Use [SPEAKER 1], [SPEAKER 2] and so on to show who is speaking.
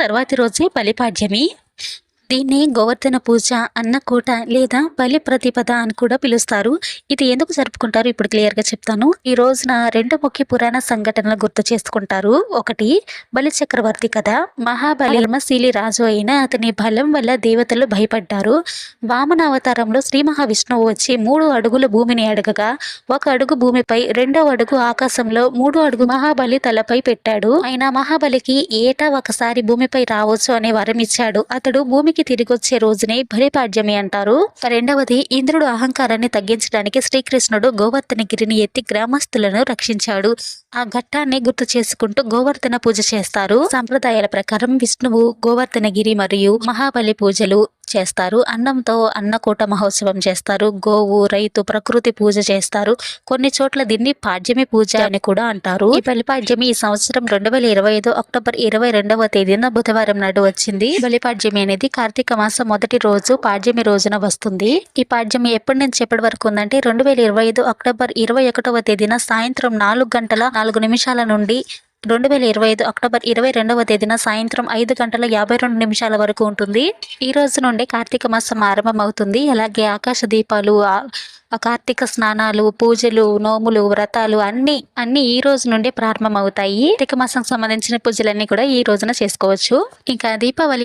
[SPEAKER 1] తర్వాతి రోజే బలిపాడ్యమి. దీన్ని గోవర్ధన పూజ అన్నకూట లేదా బలి ప్రతిపద అని కూడా పిలుస్తారు. ఇది ఎందుకు జరుపుకుంటారు? ఇప్పుడు క్లియర్గా చెప్తాను. ఈ రోజున రెండు ముఖ్య పురాణ సంఘటనలు గుర్తు చేసుకుంటారు. ఒకటి బలి చక్రవర్తి కథ. మహాబలి ధర్మశీలి రాజు అయిన అతని బలం వల్ల దేవతలు భయపడ్డారు. వామన అవతారంలో శ్రీ మహావిష్ణువు వచ్చి మూడు అడుగుల భూమిని అడగగా ఒక అడుగు భూమిపై రెండో అడుగు ఆకాశంలో మూడు అడుగు మహాబలి తలపై పెట్టాడు. ఆయన మహాబలికి ఏటా ఒకసారి భూమిపై రావచ్చు అనే వరం ఇచ్చాడు. అతడు భూమికి తిరిగొచ్చే రోజునే బలిపాడ్యమి అంటారు. రెండవది ఇంద్రుడు అహంకారాన్ని తగ్గించడానికి శ్రీకృష్ణుడు గోవర్ధన గిరిని ఎత్తి గ్రామస్తులను రక్షించాడు. ఆ ఘట్టాన్ని గుర్తు చేసుకుంటూ గోవర్ధన పూజ చేస్తారు. సాంప్రదాయాల ప్రకారం విష్ణువు గోవర్ధన గిరి మరియు మహాబలి పూజలు చేస్తారు. అన్నంతో అన్నకూట మహోత్సవం చేస్తారు. గోవు రైతు ప్రకృతి పూజ చేస్తారు. కొన్ని చోట్ల దీన్ని పాడ్యమి పూజ అని కూడా అంటారు. ఈ బలిపాడ్యమి ఈ సంవత్సరం రెండు వేల ఇరవై ఐదు అక్టోబర్ ఇరవై రెండవ తేదీన బుధవారం నాడు వచ్చింది. బలిపాడ్యమి అనేది కార్తీక మాసం మొదటి రోజు పాడ్యమి రోజున వస్తుంది. ఈ పాడ్యమి ఎప్పటి నుంచి ఎప్పటి వరకు ఉందంటే రెండు వేల ఇరవై ఐదు అక్టోబర్ ఇరవై ఒకటవ తేదీన సాయంత్రం నాలుగు గంటల నాలుగు నిమిషాల నుండి రెండు వేల ఇరవై ఐదు అక్టోబర్ ఇరవై రెండవ తేదీన సాయంత్రం ఐదు గంటల యాభై రెండు నిమిషాల వరకు ఉంటుంది. ఈ రోజు నుండి కార్తీక మాసం ఆరంభమవుతుంది. అలాగే ఆకాశ దీపాలు కార్తీక స్నానాలు పూజలు నోములు వ్రతాలు అన్ని అన్ని ఈ రోజు నుండి ప్రారంభమవుతాయి. కార్తీక మాసం సంబంధించిన పూజలన్నీ కూడా ఈ రోజున చేసుకోవచ్చు. ఇంకా దీపావళి